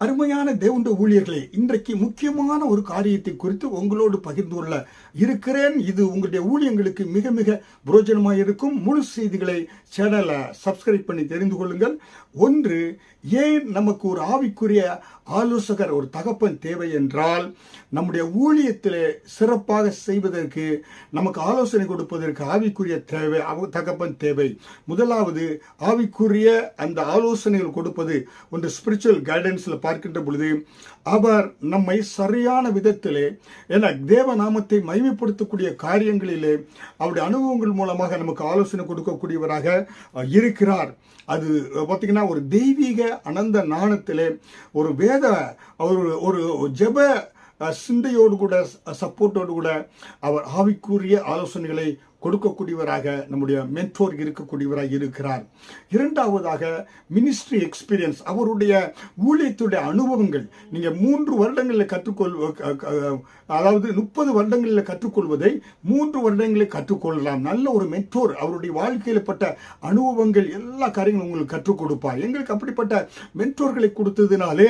அருமையான தேவண்ட ஊழியர்களே இன்றைக்கு முக்கியமான ஒரு காரியத்தை குறித்து உங்களோடு பகிர்ந்து கொள்ள இருக்கிறேன். இது உங்களுடைய ஊழியங்களுக்கு மிக மிக புரோஜனமாக இருக்கும் முழு செய்திகளை சேனலை சப்ஸ்கிரைப் பண்ணி தெரிந்து கொள்ளுங்கள். ஒன்று ஏன் நமக்கு ஒரு ஆவிக்குரிய ஆலோசகர் ஒரு தகப்பன் தேவை என்றால் நம்முடைய ஊழியத்தில் சிறப்பாக செய்வதற்கு நமக்கு ஆலோசனை கொடுப்பதற்கு ஆவிக்குரிய தேவை தகப்பன் தேவை. முதலாவது ஆவிக்குரிய அந்த ஆலோசனைகள் கொடுப்பது ஒன்று ஸ்பிரிச்சுவல் கைடன்ஸில் பார்க்கின்ற பொழுது அவர் நம்மை சரியான விதத்திலே என தேவ நாமத்தை மகிமைப்படுத்தக்கூடிய காரியங்களிலே அவருடைய அனுபவங்கள் மூலமாக நமக்கு ஆலோசனை கொடுக்கக்கூடியவராக இருக்கிறார். அது பார்த்திங்கன்னா பார்த்தீங்கன்னா ஒரு தெய்வீக அனந்த நாணத்திலே ஒரு வேத ஒரு ஒரு ஜெப சிந்தையோடு கூட சப்போர்ட்டோடு கூட அவர் ஆவிக்குரிய ஆலோசனைகளை கொடுக்கக்கூடியவராக நம்முடைய மென்டோர் இருக்கக்கூடியவராக இருக்கிறார். இரண்டாவதாக மினிஸ்ட்ரி எக்ஸ்பீரியன்ஸ் அவருடைய ஊழியத்துடைய அனுபவங்கள். நீங்கள் மூன்று வருடங்களில் கற்றுக்கொள் அதாவது முப்பது வருடங்களில் கற்றுக்கொள்வதை மூன்று வருடங்களில் கற்றுக்கொள்ளலாம். நல்ல ஒரு மென்டோர் அவருடைய வாழ்க்கையில் பட்ட அனுபவங்கள் எல்லா காரியங்களும் உங்களுக்கு கற்றுக் கொடுப்பார். எங்களுக்கு அப்படிப்பட்ட மென்டோர்களை கொடுத்ததுனாலே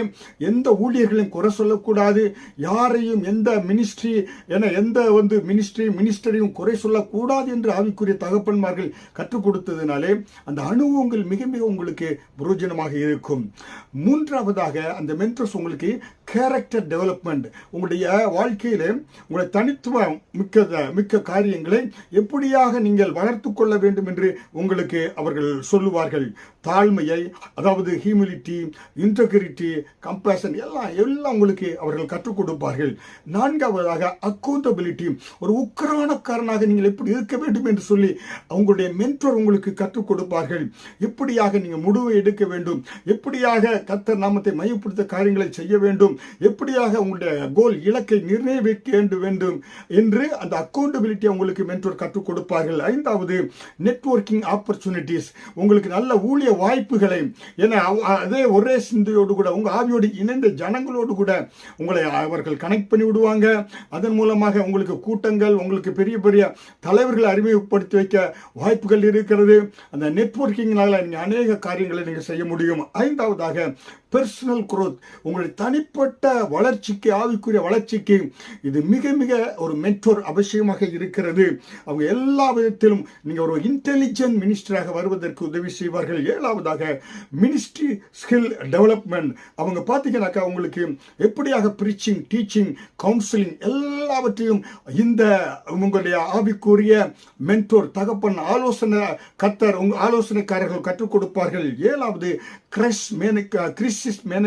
எந்த ஊழியர்களையும் குறை சொல்லக்கூடாது. யாரையும் எந்த மினிஸ்ட்ரி என எந்த வந்து மினிஸ்ட்ரி மினிஸ்டரையும் குறை சொல்லக்கூடாது என்று ஆவிக்குரிய தகப்பன்மார்கள் கற்றுக் கொடுத்ததுனாலே அந்த அனுபவங்கள் மிக மிக உங்களுக்கு புரோஜனமாக இருக்கும். மூன்றாவதாக அந்த மென்ட்ரஸ் உங்களுக்கு கேரக்டர் டெவலப்மெண்ட் உங்களுடைய வாழ்க்கையில் உங்களை தனித்துவம் மிக்க மிக்க காரியங்களை எப்படியாக நீங்கள் வளர்த்து கொள்ள வேண்டும் என்று உங்களுக்கு அவர்கள் சொல்லுவார்கள். தாழ்மையை அதாவது ஹியூமிலிட்டி இன்டெகிரிட்டி கம்பேஷன் எல்லாம் எல்லாம் உங்களுக்கு அவர்கள் கற்றுக் கொடுப்பார்கள். நான்காவதாக அக்கௌண்டபிலிட்டி ஒரு உக்கரானக்காரனாக நீங்கள் எப்படி இருக்க வேண்டும் என்று சொல்லி அவங்களுடைய மென்டர் உங்களுக்கு கற்றுக் கொடுப்பார்கள். எப்படியாக நீங்கள் முடிவை எடுக்க வேண்டும்? எப்படியாக கத்தர் நாமத்தை மையப்படுத்த காரியங்களை செய்ய வேண்டும்? எப்படியாக உங்களுடைய கோல் இலக்கை நிர்ணயிக்க வேண்டும் வேண்டும் என்று அந்த அக்கௌண்டபிலிட்டி உங்களுக்கு மென்டோர் கற்றுக் கொடுப்பார்கள். ஐந்தாவது நெட்வொர்க்கிங் ஆப்பர்ச்சுனிட்டிஸ் உங்களுக்கு நல்ல ஊழிய வாய்ப்புகளை ஏன்னா அவ- அதே ஒரே சிந்தையோடு கூட உங்க ஆவியோடு இணைந்த ஜனங்களோடு கூட உங்களை அவர்கள் கனெக்ட் பண்ணி விடுவாங்க. அதன் மூலமாக உங்களுக்கு கூட்டங்கள் உங்களுக்கு பெரிய பெரிய தலைவர்களை அறிமுகப்படுத்தி வைக்க வாய்ப்புகள் இருக்கிறது. அந்த நெட்ஒர்க்கிங்னால நீங்க அநேக காரியங்களை நீங்க செய்ய முடியும். ஐந்தாவதாக பெர்சனல் குரோத் உங்களுடைய தனிப்பட்ட வளர்ச்சிக்கு ஆவிக்குரிய வளர்ச்சிக்கு இது மிக மிக ஒரு மென்டோர் அவசியமாக இருக்கிறது. அவங்க எல்லா விதத்திலும் நீங்கள் ஒரு இன்டெலிஜென்ட் மினிஸ்டராக வருவதற்கு உதவி செய்வார்கள். ஏழாவதாக மினிஸ்ட்ரி ஸ்கில் டெவலப்மெண்ட் அவங்க பார்த்தீங்கன்னாக்கா உங்களுக்கு எப்படியாக ப்ரீச்சிங் டீச்சிங் கவுன்சிலிங் எல்லாவற்றையும் இந்த உங்களுடைய ஆவிக்குரிய மென்டோர் தகப்பன் ஆலோசனை கத்தர் உங்க ஆலோசனைக்காரர்கள் கற்றுக் கொடுப்பார்கள். ஏழாவது கிரஷ் மேனக் கிறிஸ்டிஸ் மேன